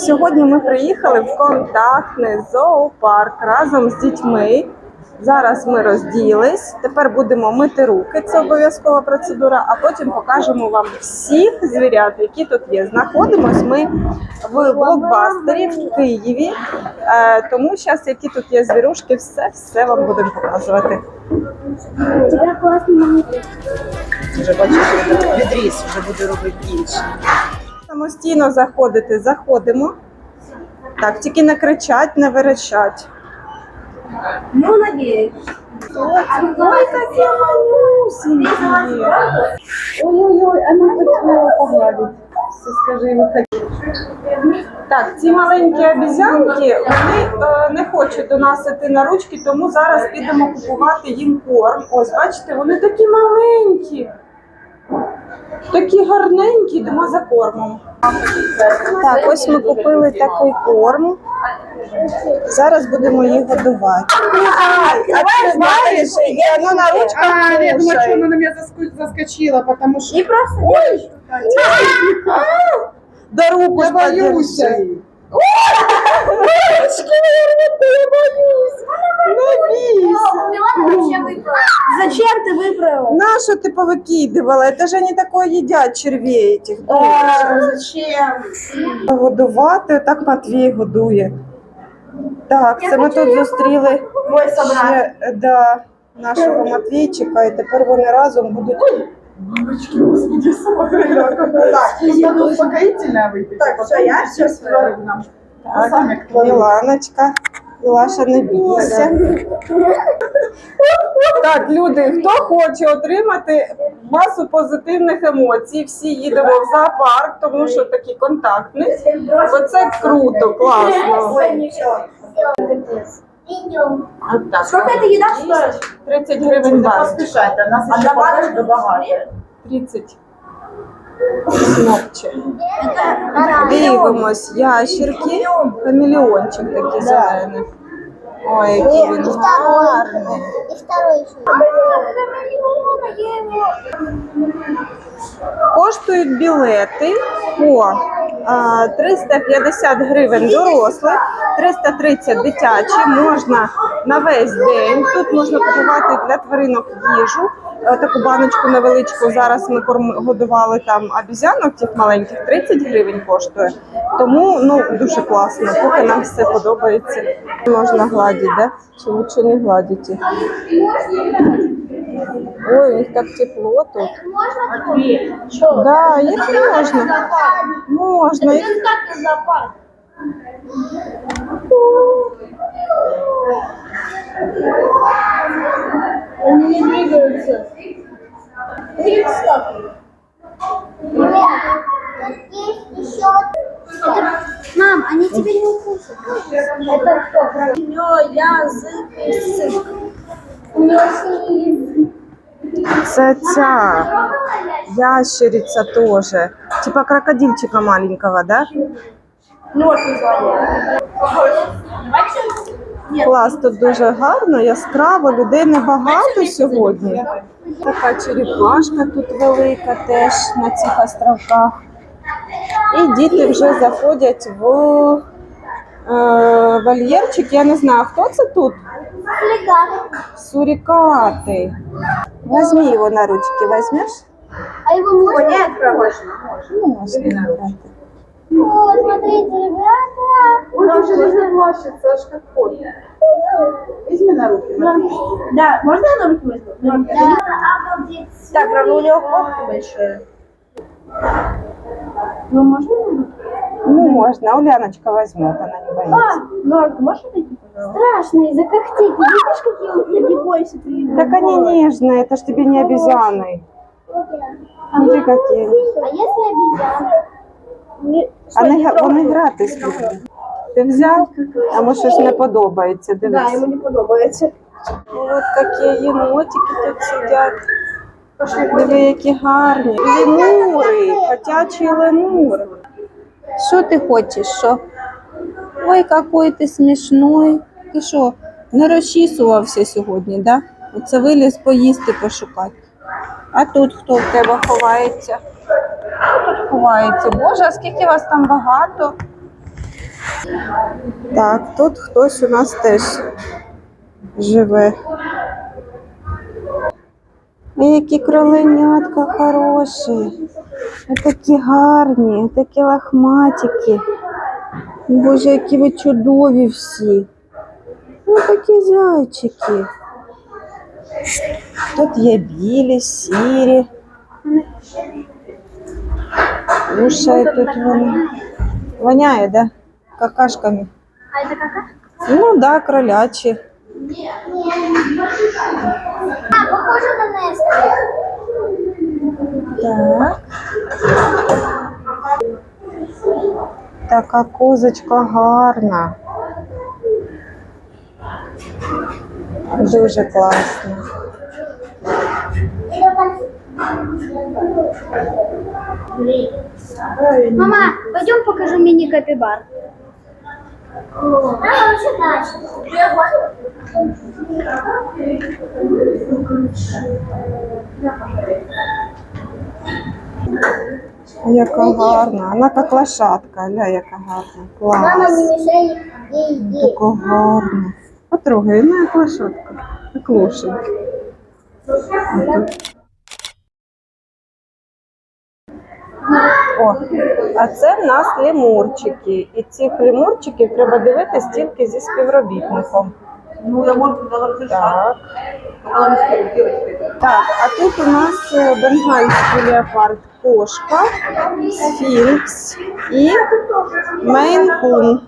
Сьогодні ми приїхали в контактний зоопарк разом з дітьми. Зараз ми розділись. Тепер будемо мити руки. Це обов'язкова процедура. А потім покажемо вам всіх звірят, які тут є. Знаходимось ми в блокбастері в Києві. Е, тому зараз, які тут є звірушки, все все вам будемо показувати. У тебя. Вже бачу, що відріз вже буде робити більше. Самостійно заходити, заходимо. Так, тільки не кричать, не верещать. Ну, надеюсь. Ой, такі манюсінькі. Ой-ой-ой, а ну хотіла погладити. Все, скажи, виходи. Так, ці маленькі обізянки, вони е, не хочуть до нас іти на ручки, тому зараз підемо купувати їм корм. Ось, бачите, вони такі маленькі. Такі гарненькі, йдемо за кормом. Так, ось ми купили такий корм. Зараз будемо їх годувати. Ай, а ти знаєш, і воно на ручках А, я думаю, что кушає. она на меня заску- заскочила, потому что... И просто Ой! До руку Я боюсь. подержи. Ручки я боюсь. Не бійся. Милана вообще выиграла. Зачем ты выиграла? На що ти повикидувала? Это же они такое їдять червей этих. Зачем? Годувати, так Матвій годує. Так, це ми тут зустріли Мой собрат. ще да, нашого Матвійчика, і тепер вони разом будуть. Мамочки, господи, Так, надо успокоительное выпить. Так, а всё, потом я всё щас сварим. А Так, сами кто? Міланочка. Мілаша, не бійся. Так, люди, хто хоче отримати масу позитивних емоцій, всі їдемо в зоопарк, тому що такий контактний. Оце круто, класно. Сколько еда стоит? 30 гривень бар. А нас добавишь 30. Снопче. Дивимось, ящерки, хамелеончик такий зелений. Ой, який він гарний. И второй. Коштують білети по 350 гривень дорослих, 330 дитячі. Можна на весь день. Тут можна купувати для тваринок їжу. Е, Таку баночку невеличку. Зараз ми годували там обізянок тих маленьких, 30 гривень коштує. Тому ну дуже класно, поки нам все подобається. Можна гладити, да? Чи лучше не гладити? Ой, у них так тепло тут. Да, їх можна. Можна. Їх... Так и зоопарк. Они не двигаются. Три стопки. Мам, они тебя не укусят. Это кто? У него язык и сык. У него синий язык. Це ця ящериця теж. Типа крокодильчика маленького, да? Нож название. Нет. Клас, тут дуже гарно, яскраво, людей небагато сьогодні. Така черепашка тут велика теж на цих островках. І діти вже заходять в е, вольєрчик. Я не знаю, хто це тут? Сурікати. Возьми його на ручки, візьмеш? А его можно? Нет, Можна. брати. Вот, смотрите, ребята. Он уже не заплачется, аж как кот. Возьми на руки. Да, можно я на руки возьму? Да. Так, правда, у него попка большая. Ну, можно на руки? Ну, можна, Уляночка возьмет, она не боится. Норка, можешь отойти, пожалуйста? Страшно, из-за когтей. Ты видишь, какие он не бойся ты. Так они нежные, это ж тебе не обезьяны. Смотри, какие. А если обезьяна? Не- Что, Вони, не га- трогай? вони грати люблять. Ти взяв, а може ж не подобається, Да, дивись. ему не подобается. От такі єнотики тут сидять. Диви, які гарні. Лемури, котячі лемури. Що ти хочеш? Що? Ой, який ти смішний. Ти що, не розчісувався сьогодні, да? Оце виліз поїсти пошукати. А тут хто в тебе ховається? Хто Тут ховається. Боже, а скільки вас там багато? Так, тут хтось у нас теж живе. І які кроленятка хороші. І такі гарні, такі лахматики. Боже, які ви чудові всі. Ось такі зайчики. Тут є білі, сірі. Кушають тут вони. Воняє, да? Какашками. А это кака? Ну да, кролячі. А, похоже на Нестора. так. Така козочка гарна. Дуже класно. Мама, пойдем покажу мини-капибар. А, вообще дальше. Яка гарна. Вона як лошадка, ля, яка гарна. Мама, не ей есть. Така гарна. Потрогай, вона як лошадка. Як лошадь. О, а це в нас лемурчики. І цих лемурчиків треба дивитись тільки зі співробітником. Ну, я можу заложити. Так. Так, а тут у нас е, бенгальський леопард кошка, сфінкс і мейн-кун.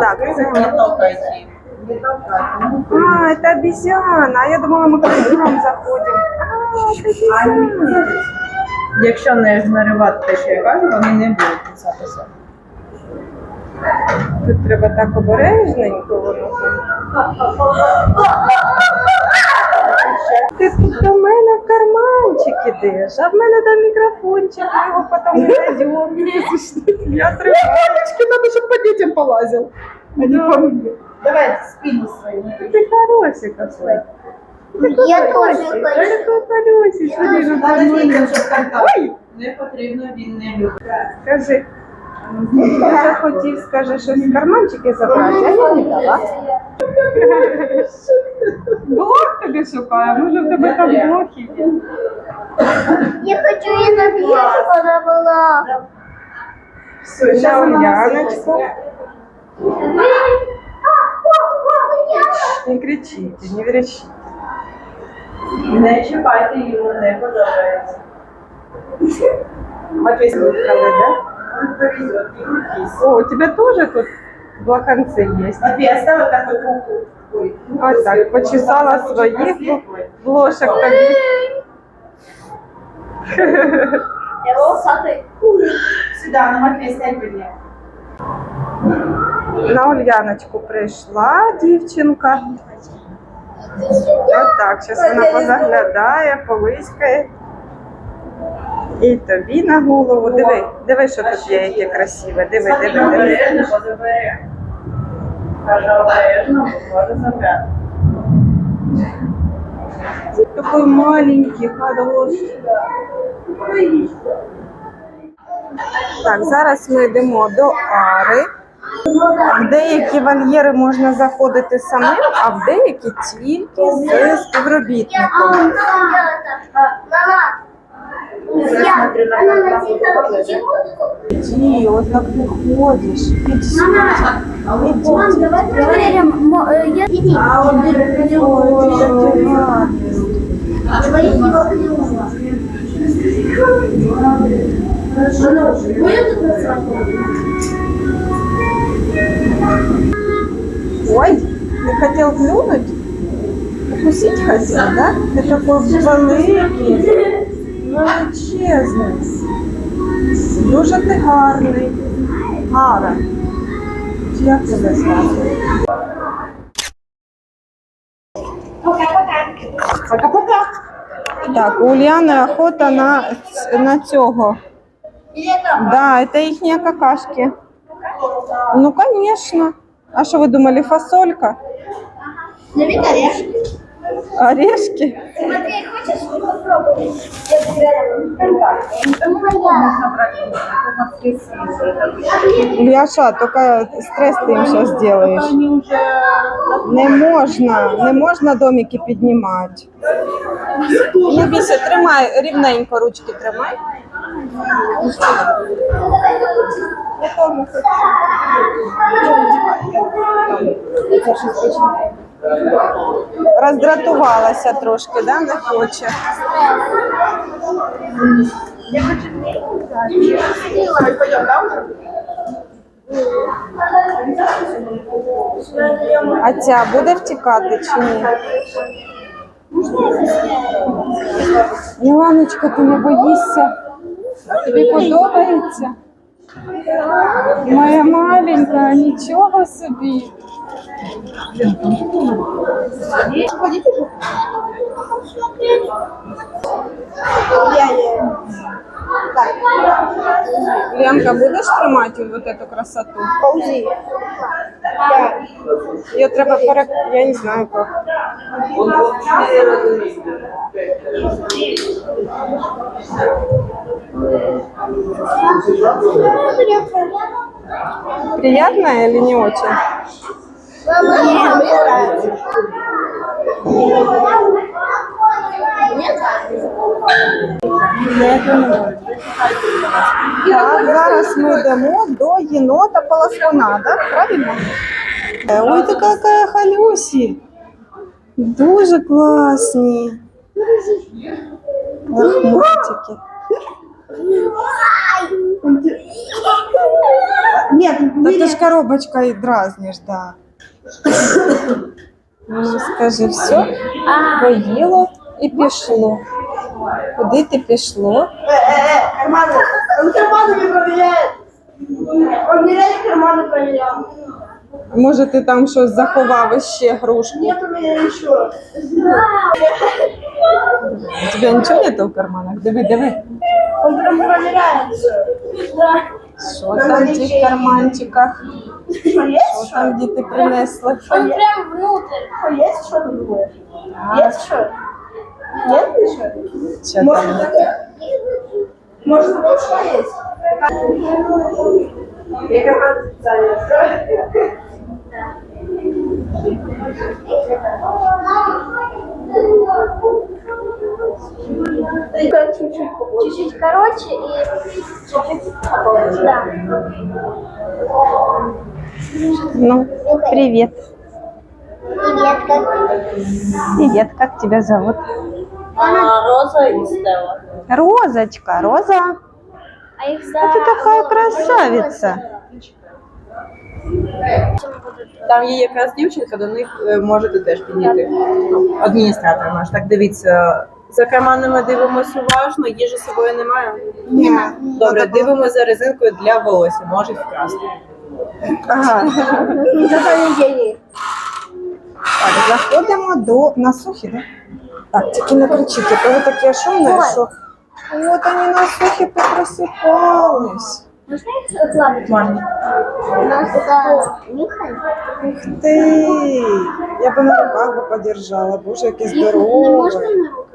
так, це... Не толкайте. Не толкайте. А, это обезьяна. А я думала, мы к кругом заходим. А, это обезьяна. Якщо не ігнорувати те, що я кажу, вони не будуть писатися. Тут треба так обережненько воно. Ти тут до мене в карманчик ідеш, а в мене там мікрофончик, ми його потім знайдемо. Я тримаю. Надо, чтобы по детям полазил. А не по мне. Давайте спину свою. Ти хороший какой. Я тоже хочу. Дітям, щоб контакт. Не потрібно, він не любить. Скажи. Я хотів, скаже, щось з карманчики забрати, а я не дала. Блок тобі шукає, може в тебе там блоки є. Я хочу и на чтобы она была. Все, Ща Яночку. Не кричіть, не верещіть. Не чіпайте, йому не подобається. Матвій слухали, да? Он повезет, не крутись. О, у тебя тоже тут блоханцы есть. Матвей, оставь вот так вот руку. Ну, так, почесала своих блошек тобі. Я волосатый. Сюда, на стань Ульяночку прийшла дівчинка. От так, зараз вона позаглядає, повиськає. І тобі на голову. Диви, диви, що тут є, яке красиве. Диви, диви, диви. Позабери. Обережно. Такой маленький, хороший. Так, зараз ми йдемо до Ари. В деякі вольєри можна заходити самим, а в деякі тільки з співробітником. Иди, вот как ты ходишь. Иди сюда. Мам, давай проверим. А он не Ой, ты хотел клюнуть? Укусить хотел, да? Ты такой маленький величезний. Дуже ти гарний. Гара. Чи як це звати? Пока-пока. Так, у Ульяни охота на, на цього. Да, это їхні какашки. Ну, конечно. А що ви думали, фасолька? Давид орешки. Смотри, хочешь попробовать? Ляша, только стресс зараз зробиш. Они уже... Не можна, не можна домики піднімати. Не бійся, тримай, рівненько ручки тримай. Роздратувалася трошки, да? не хоче. А ця буде втікати чи ні? Міланочка, ти не боїшся? Тобі подобається? Моя маленька, нічого собі. Так. Ленка, будешь тримати вот эту красоту? Ползи. Я... Треба перек... Я не знаю как. Приятная или не очень? Нет, мне. Нет? Нет, Так, зараз ми йдемо до єнота Полоскуна, да? правильно? Е, Ой, ти яка халюсі. Дуже класні. Лохмотики. Нет, Та ти ж коробочкою дразниш, да. Ну, скажи, все, поїло і пішло. Куди ти пішло? карманы. Он карманы не проверяет. Он не реально карманы проверял. Може, ти там щось заховав ще грушку? Нет у меня ничего. У тебе нічого нету в карманах? Диви, диви. Он прям проверяет все. Да. Що там в цих карманчиках? Что, есть Що там діти принесли? Что, есть? прям внутрь. Что, есть что ты думаешь? Есть что? Нет еще? Может, там? это- Может, что есть? Чуть-чуть короче и чуть-чуть. Да. Ну, привет. Привет, как Привет, как тебя зовут? Роза и Стелла. Розочка, Роза. А их за... А ты такая красавица. Там є якраз дівчинка, до них е, можете теж підійти. Адміністратор наш. Так дивіться. За карманами дивимося уважно, їжі з собою немає. Ні. Добре, дивимося за резинкою для волосся, можуть вкрасти. Ага. Зато. Так, заходимо до насухи, да? Так, тільки не кричіть, то ви таке шумне, що от вони насухи попросипались. Можно их ослабить? Можна. У нас это Ух ти! Я би на руках би подержала, боже, яке Не здорове. можно на руку?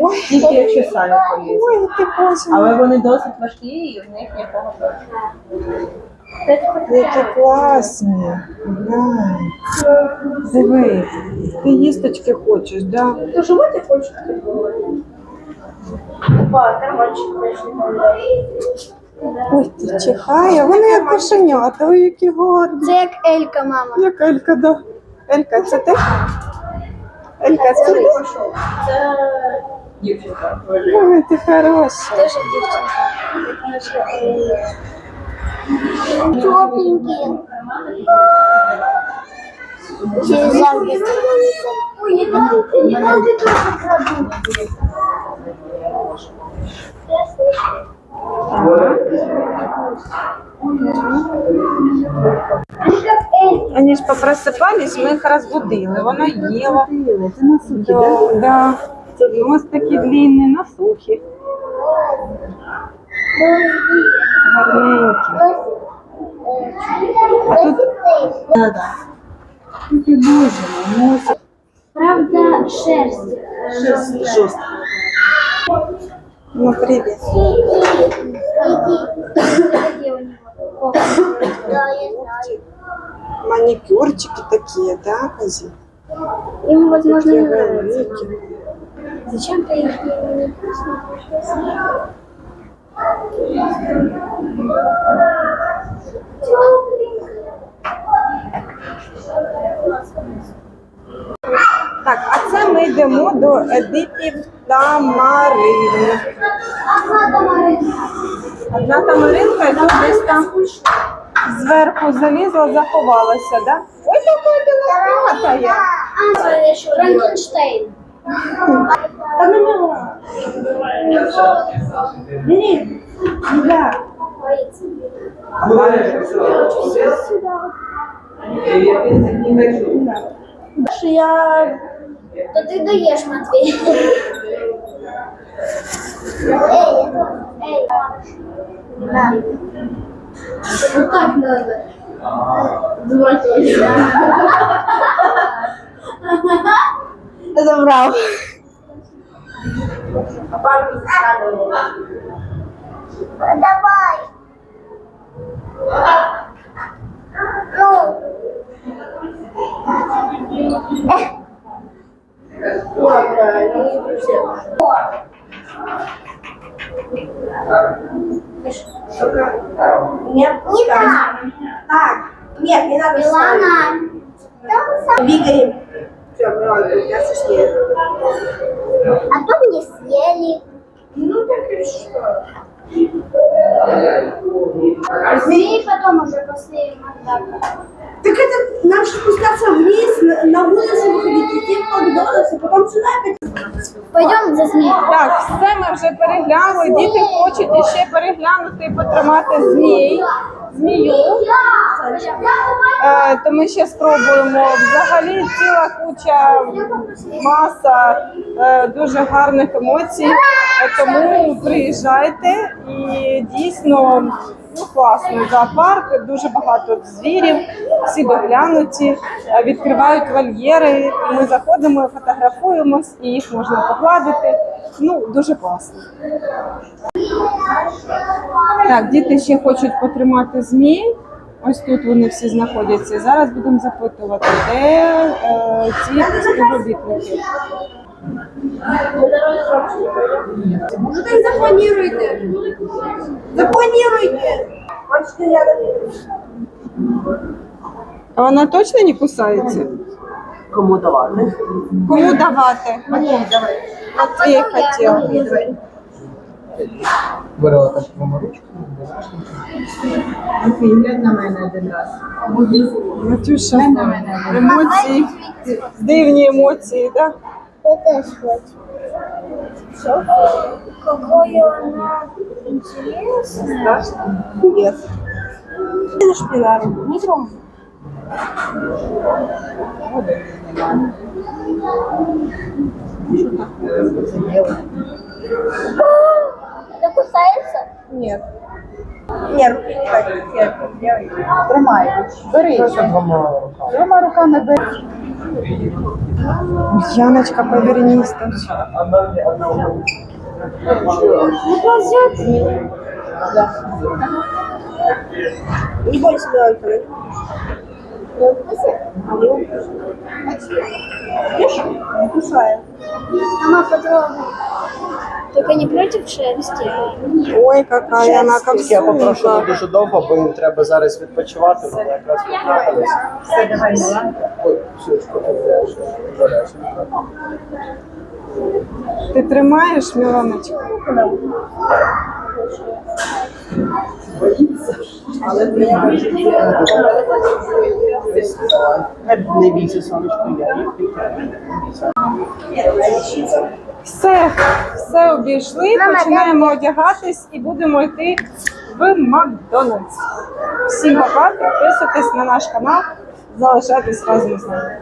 Ой, Тільки якщо самі полізуть. ой, ти боже. Але вони досить важкі і в них нікого точно. Які класні. Глянь. Диви, ти їсточки хочеш, да? Ты животик хочешь? Опа, карманчик, конечно, Ой, ти чихає, вони як кошенята, ой, які гарні. Це як Елька, мама. Як Елька, да. Елька, це ти? Елька, це ти? Дівчинка. Ой, ти хороша. Тоже девчонка. Тепленькие. Через. Вони ж попросипались, ми їх розбудили. Воно їло. Це на сухі, Да, да. Ось такі длинні на сухі. Гарненькі. А тут Такі дуже, ну, Правда, шерсть. жорстко. ну, привіт. Где у него? Да, я знаю. Манікюрчики такі, да, Казі? Ему, возможно, не нравится. Великі. Зачем ты их не, не Так, а це ми йдемо до Едипів Тамарин. Одна тамаринка Одна і тут десь там зверху залізла, заховалася, да? Ой, яка ти лохматая. А, Франкенштейн. Та не Бери. Сюда. Куда я хочу Сюда. Не хочу. Дальше я... Да ты даешь, Матвей. Эй, эй. Да. Вот так надо. Забрал. Давай. Ну. Нет, Не так. Так, нет, не надо. Милана. Двигаем. А то мне съели. Ну так и что? Змеи потом уже после мандака. Так это нам же спускаться вниз, на, на улицу выходить, идти в Макдональдс, потом сюда опять. Пойдем за змеей. Так, все ми вже переглянули. Діти хочуть іще переглянути і потримати змій. Змію. Е, то ми ще спробуємо. Взагалі ціла куча маса дуже гарних емоцій. Е, Тому приїжджайте і дійсно ну, класний зоопарк, дуже багато звірів, всі доглянуті, е, відкривають вольєри. Ми заходимо, фотографуємось і їх можна погладити. Ну, дуже класно. Так, діти ще хочуть потримати змій. Ось тут вони всі знаходяться. Зараз будемо запитувати, де е, ці співробітники. Ну так запланируйте. Что я А вона точно не кусається? Кому давати? Кому давати? Матвій хотів. Берела так двома ручками. Матюша, емоції, дивні емоції, так? Я тоже хочу. Какое она интересное. Нет. Не шпіляр. Не трогай. Это кусается? Нет. Не, руки не так. Тримай. Бери. Просто двома руками. Двома руками бери. Яночка, повернись там. Не бойся, Милана. Не укусит? Не кусаем. Только не против шерсти. Ой, какая она как Я попрошу не дуже довго, бо їм треба зараз відпочивати, вони якраз потрапились. Все, давай. Ой, все, що ти береш? Береш. Ти тримаєш, Але Не, бійся, сонечко, я. Не бійся. Все, все обійшли, починаємо одягатись і будемо йти в Макдональдс. Всім пока, підписуйтесь на наш канал, залишайтесь разом з нами.